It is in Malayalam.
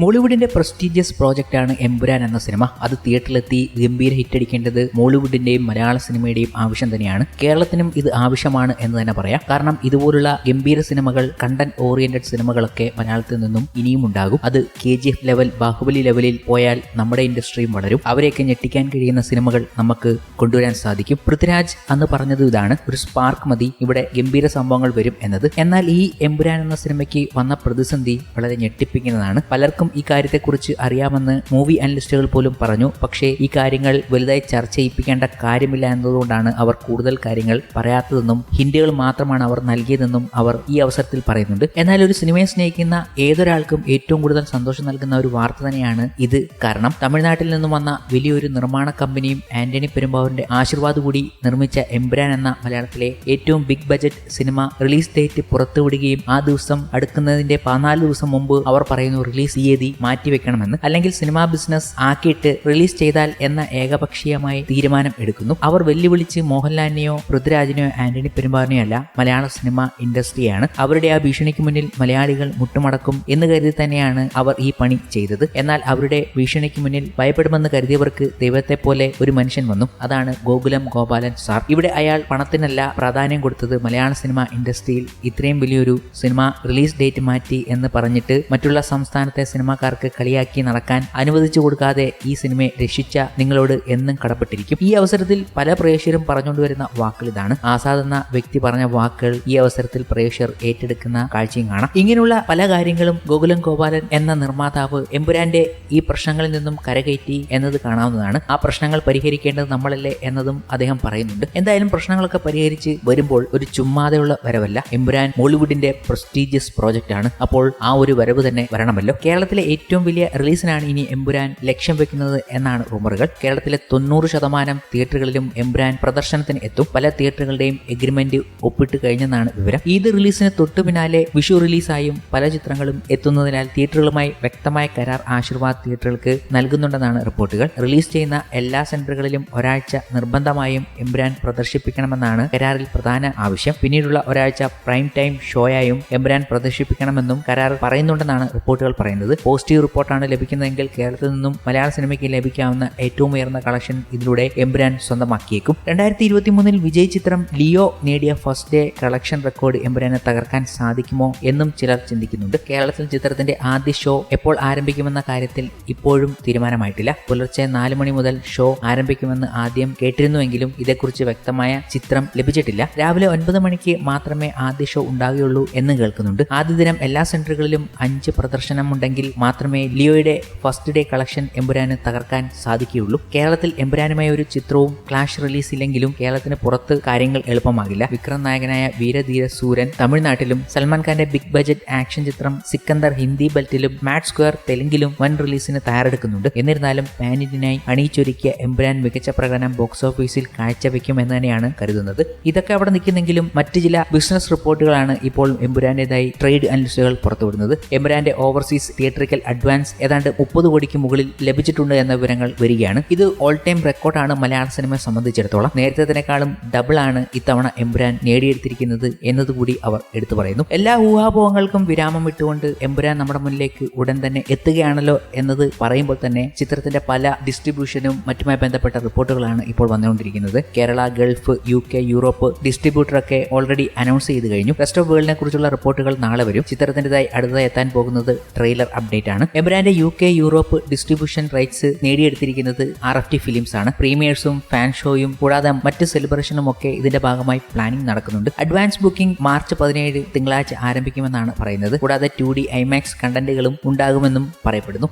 മോളിവുഡിന്റെ പ്രസ്റ്റീജിയസ് പ്രോജക്റ്റാണ് എമ്പുരാൻ എന്ന സിനിമ. അത് തിയേറ്ററിലെത്തി ഗംഭീര ഹിറ്റടിക്കേണ്ടത് മോളിവുഡിന്റെയും മലയാള സിനിമയുടെയും ആവശ്യം തന്നെയാണ്. കേരളത്തിനും ഇത് ആവശ്യമാണ് എന്ന് തന്നെ പറയാം. കാരണം ഇതുപോലുള്ള ഗംഭീര സിനിമകൾ കണ്ടന്റ് ഓറിയന്റഡ് സിനിമകളൊക്കെ മലയാളത്തിൽ നിന്നും ഇനിയും ഉണ്ടാകും. അത് K G F level Baahubali ലെവലിൽ പോയാൽ നമ്മുടെ ഇൻഡസ്ട്രിയും വളരും. അവരെയൊക്കെ ഞെട്ടിക്കാൻ കഴിയുന്ന സിനിമകൾ നമുക്ക് കൊണ്ടുവരാൻ സാധിക്കും. പൃഥ്വിരാജ് അന്ന് പറഞ്ഞത് ഇതാണ് ഒരു സ്പാർക്ക് മതി ഇവിടെ ഗംഭീര സംഭവങ്ങൾ വരും എന്നത്. എന്നാൽ ഈ എമ്പുരാൻ എന്ന സിനിമയ്ക്ക് വന്ന പ്രതിസന്ധി വളരെ ഞെട്ടിപ്പിക്കുന്നതാണ്. പലർക്കും ഈ കാര്യത്തെക്കുറിച്ച് അറിയാമെന്ന് മൂവി അനലിസ്റ്റുകൾ പോലും പറഞ്ഞു. പക്ഷേ ഈ കാര്യങ്ങൾ വലുതായി ചർച്ച ചെയ്യിപ്പിക്കേണ്ട കാര്യമില്ല എന്നതുകൊണ്ടാണ് അവർ കൂടുതൽ കാര്യങ്ങൾ പറയാത്തതെന്നും ഹിന്റുകൾ മാത്രമാണ് അവർ നൽകിയതെന്നും അവർ ഈ അവസരത്തിൽ പറയുന്നുണ്ട്. എന്നാൽ ഒരു സിനിമയെ സ്നേഹിക്കുന്ന ഏതൊരാൾക്കും ഏറ്റവും കൂടുതൽ സന്തോഷം നൽകുന്ന ഒരു വാർത്ത തന്നെയാണ് ഇത്. കാരണം തമിഴ്നാട്ടിൽ നിന്നും വന്ന വലിയൊരു നിർമ്മാണ കമ്പനിയും ആന്റണി പെരുമ്പാവൂരിന്റെ ആശീർവാദ് കൂടി നിർമ്മിച്ച എംബ്രാൻ എന്ന മലയാളത്തിലെ ഏറ്റവും big budget cinema release date പുറത്തുവിടുകയും ആ ദിവസം അടുക്കുന്നതിന്റെ പതിനാല് ദിവസം മുമ്പ് അവർ പറയുന്നു റിലീസ് തീയതി മാറ്റിവെക്കണമെന്ന് അല്ലെങ്കിൽ സിനിമാ ബിസിനസ് ആക്കിയിട്ട് റിലീസ് ചെയ്താൽ എന്ന ഏകപക്ഷീയമായ തീരുമാനം എടുക്കുന്നു. അവർ വെല്ലുവിളിച്ച് മോഹൻലാലിനെയോ പൃഥ്വിരാജിനെയോ ആന്റണി പെരുമ്പാറിനെയോ അല്ല മലയാള സിനിമ ഇൻഡസ്ട്രിയാണ്. അവരുടെ ആ ഭീഷണിക്ക് മുന്നിൽ മലയാളികൾ മുട്ടുമടക്കും എന്ന് കരുതി തന്നെയാണ് അവർ ഈ പണി ചെയ്തത്. എന്നാൽ അവരുടെ ഭീഷണിക്ക് മുന്നിൽ ഭയപ്പെടുമെന്ന് കരുതിയവർക്ക് ദൈവത്തെ പോലെ ഒരു മനുഷ്യൻ വന്നു. അതാണ് ഗോകുലം ഗോപാലൻ സാർ. ഇവിടെ അയാൾ പണത്തിനല്ല പ്രാധാന്യം കൊടുത്തത് മലയാള സിനിമ ഇൻഡസ്ട്രിയിൽ ഇത്രയും വലിയൊരു സിനിമ റിലീസ് ഡേറ്റ് മാറ്റി എന്ന് പറഞ്ഞിട്ട് മറ്റുള്ള സംസ്ഥാനത്തെ സിനിമാക്കാർക്ക് കളിയാക്കി നടക്കാൻ അനുവദിച്ചു കൊടുക്കാതെ ഈ സിനിമയെ രക്ഷിച്ച നിങ്ങളോട് എന്നും കടപ്പെട്ടിരിക്കും. ഈ അവസരത്തിൽ പല പ്രേക്ഷകരും പറഞ്ഞുകൊണ്ടുവരുന്ന വാക്കുകൾ ഇതാണ്. ആസാദ് എന്ന വ്യക്തി പറഞ്ഞ വാക്കുകൾ ഈ അവസരത്തിൽ പ്രേക്ഷകർ ഏറ്റെടുക്കുന്ന കാഴ്ചയും കാണാം. ഇങ്ങനെയുള്ള പല കാര്യങ്ങളും ഗോകുലം ഗോപാലൻ എന്ന നിർമ്മാതാവ് എമ്പുരാന്റെ ഈ പ്രശ്നങ്ങളിൽ നിന്നും കരകയറ്റി എന്നത് കാണാവുന്നതാണ്. ആ പ്രശ്നങ്ങൾ പരിഹരിക്കേണ്ടത് നമ്മളല്ലേ എന്നതും അദ്ദേഹം പറയുന്നുണ്ട്. എന്തായാലും പ്രശ്നങ്ങളൊക്കെ പരിഹരിച്ച് വരുമ്പോൾ ഒരു ചുമ്മാതെയുള്ള വരവല്ല. എമ്പുരാൻ മോളിവുഡിന്റെ പ്രസ്റ്റീജിയസ് പ്രോജക്റ്റ് ആണ് അപ്പോൾ ആ ഒരു വരവ് തന്നെ വരണമല്ലോ. കേരളത്തിലെ ഏറ്റവും വലിയ റിലീസിനാണ് ഇനി എമ്പുരാൻ ലക്ഷ്യം വെക്കുന്നത് എന്നാണ് റൂമറുകൾ. കേരളത്തിലെ തൊണ്ണൂറ് ശതമാനം തിയേറ്ററുകളിലും എമ്പുരാൻ പ്രദർശനത്തിന് എത്തും. പല തിയേറ്ററുകളുടെയും എഗ്രിമെന്റ് ഒപ്പിട്ട് കഴിഞ്ഞെന്നാണ് വിവരം. ഈദ് റിലീസിന് തൊട്ടു പിന്നാലെ വിഷു റിലീസായും പല ചിത്രങ്ങളും എത്തുന്നതിനാൽ തിയേറ്ററുകളുമായി വ്യക്തമായ കരാർ ആശീർവാദ് തിയേറ്ററുകൾക്ക് നൽകുന്നുണ്ടെന്നാണ് റിപ്പോർട്ടുകൾ. റിലീസ് ചെയ്യുന്ന എല്ലാ സെന്ററുകളിലും ഒരാഴ്ച നിർബന്ധമായും എമ്പുരാൻ പ്രദർശിപ്പിക്കണമെന്നാണ് കരാറിൽ പ്രധാന ആവശ്യം. പിന്നീടുള്ള ഒരാഴ്ച പ്രൈം ടൈം ഷോയായും എമ്പുരാൻ പ്രദർശിപ്പിക്കണമെന്നും കരാർ പറയുന്നുണ്ടെന്നാണ് റിപ്പോർട്ടുകൾ പറയുന്നത്. പോസിറ്റീവ് റിപ്പോർട്ടാണ് ലഭിക്കുന്നതെങ്കിൽ കേരളത്തിൽ നിന്നും മലയാള സിനിമയ്ക്ക് ലഭിക്കാവുന്ന ഏറ്റവും ഉയർന്ന കളക്ഷൻ ഇതിലൂടെ എംബ്രാൻ സ്വന്തമാക്കിയേക്കും. രണ്ടായിരത്തി ഇരുപത്തി മൂന്നിൽ വിജയ് ചിത്രം ലിയോ നേടിയ ഫസ്റ്റ് ഡേ കളക്ഷൻ റെക്കോർഡ് എംബ്രാനെ തകർക്കാൻ സാധിക്കുമോ എന്നും ചിലർ ചിന്തിക്കുന്നുണ്ട്. കേരളത്തിൽ ചിത്രത്തിന്റെ ആദ്യ ഷോ എപ്പോൾ ആരംഭിക്കുമെന്ന കാര്യത്തിൽ ഇപ്പോഴും തീരുമാനമായിട്ടില്ല. പുലർച്ചെ നാല് മണി മുതൽ ഷോ ആരംഭിക്കുമെന്ന് ആദ്യം കേട്ടിരുന്നുവെങ്കിലും ഇതേക്കുറിച്ച് വ്യക്തമായ ചിത്രം ലഭിച്ചിട്ടില്ല. രാവിലെ ഒൻപത് മണിക്ക് മാത്രമേ ആദ്യ ഷോ ഉണ്ടാകുകയുള്ളൂ എന്ന് കേൾക്കുന്നുണ്ട്. ആദ്യ ദിനം എല്ലാ സെന്ററുകളിലും അഞ്ച് പ്രദർശനമുണ്ടെങ്കിൽ മാത്രമേ ലിയോയുടെ ഫസ്റ്റ് ഡേ കളക്ഷൻ എമ്പുരാന് തകർക്കാൻ സാധിക്കുകയുള്ളൂ. കേരളത്തിൽ എമ്പുരാനുമായ ഒരു ചിത്രവും ക്ലാഷ് റിലീസ് ഇല്ലെങ്കിലും കേരളത്തിന് പുറത്ത് കാര്യങ്ങൾ എളുപ്പമാകില്ല. വിക്രം നായകനായ വീരധീര സൂരൻ തമിഴ്നാട്ടിലും സൽമാൻ ഖാന്റെ ബിഗ് ബജറ്റ് ആക്ഷൻ ചിത്രം സിക്കന്ദർ ഹിന്ദി ബെൽറ്റിലും മാറ്റ് സ്ക്വയർ തെലുങ്കിലും വൻ റിലീസിന് തയ്യാറെടുക്കുന്നുണ്ട്. എന്നിരുന്നാലും പാനിറ്റിനായി അണിയിച്ചൊരുക്കിയ എംബ്രാൻ മികച്ച പ്രകടനം ബോക്സ് ഓഫീസിൽ കാഴ്ചവെക്കുമെന്ന് തന്നെയാണ് കരുതുന്നത്. ഇതൊക്കെ അവിടെ നിൽക്കുന്നെങ്കിലും മറ്റ് ചില ബിസിനസ് റിപ്പോർട്ടുകളാണ് ഇപ്പോൾ എംബുരാന്റെതായി ട്രേഡ് അനലിസ്റ്റുകൾ പുറത്തുവിടുന്നത്. എമ്പുരാന്റെ ഓവർസീസ് തിയേറ്ററിക്കൽ അഡ്വാൻസ് ഏതാണ്ട് മുപ്പത് കോടിക്ക് മുകളിൽ ലഭിച്ചിട്ടുണ്ട് എന്ന വിവരങ്ങൾ വരികയാണ്. ഇത് ഓൾ ടൈം റെക്കോർഡാണ് മലയാള സിനിമയെ സംബന്ധിച്ചിടത്തോളം. ഡബിൾ ആണ് ഇത്തവണ എമ്പുരാൻ നേടിയെടുത്തിരിക്കുന്നത് എന്നതുകൂടി അവർ എടുത്തു പറയുന്നു. എല്ലാ ഊഹാപോഹങ്ങൾക്കും വിരാമം ഇട്ടുകൊണ്ട് എമ്പുരാൻ നമ്മുടെ മുന്നിലേക്ക് ഉടൻ തന്നെ എത്തുകയാണല്ലോ എന്നത് പറയുമ്പോൾ തന്നെ ചിത്രത്തിന്റെ പല ഡിസ്ട്രിബ്യൂഷനും മറ്റുമായി ബന്ധപ്പെട്ട റിപ്പോർട്ടുകളാണ് ഇപ്പോൾ വന്നുകൊണ്ടിരിക്കുന്നത്. Kerala Gulf U K Europe ഡിസ്ട്രിബ്യൂട്ടറൊക്കെ already announce ചെയ്ത് കഴിഞ്ഞു. റെസ്റ്റ് ഓഫ് വേൾഡിനെ കുറിച്ചുള്ള റിപ്പോർട്ടുകൾ നാളെ വരും. ചിത്രത്തിന്റെതായി അടുത്തതായി എത്താൻ പോകുന്നത് ട്രെയിലർ അപ്ഡേറ്റ് ആണ്. എബ്രാന്റെ U K Europe distribution rights നേടിയെടുത്തിരിക്കുന്നത് R F T films ആണ്. പ്രീമിയേഴ്സും ഫാൻ ഷോയും കൂടാതെ മറ്റ് സെലിബ്രേഷനും ഒക്കെ ഇതിന്റെ ഭാഗമായി പ്ലാനിംഗ് നടക്കുന്നുണ്ട്. അഡ്വാൻസ് ബുക്കിംഗ് മാർച്ച് പതിനേഴ് തിങ്കളാഴ്ച ആരംഭിക്കുമെന്നാണ് പറയുന്നത്. കൂടാതെ ടു ഡി ഐമാക്സ് കണ്ടന്റുകളും ഉണ്ടാകുമെന്നും പറയപ്പെടുന്നു.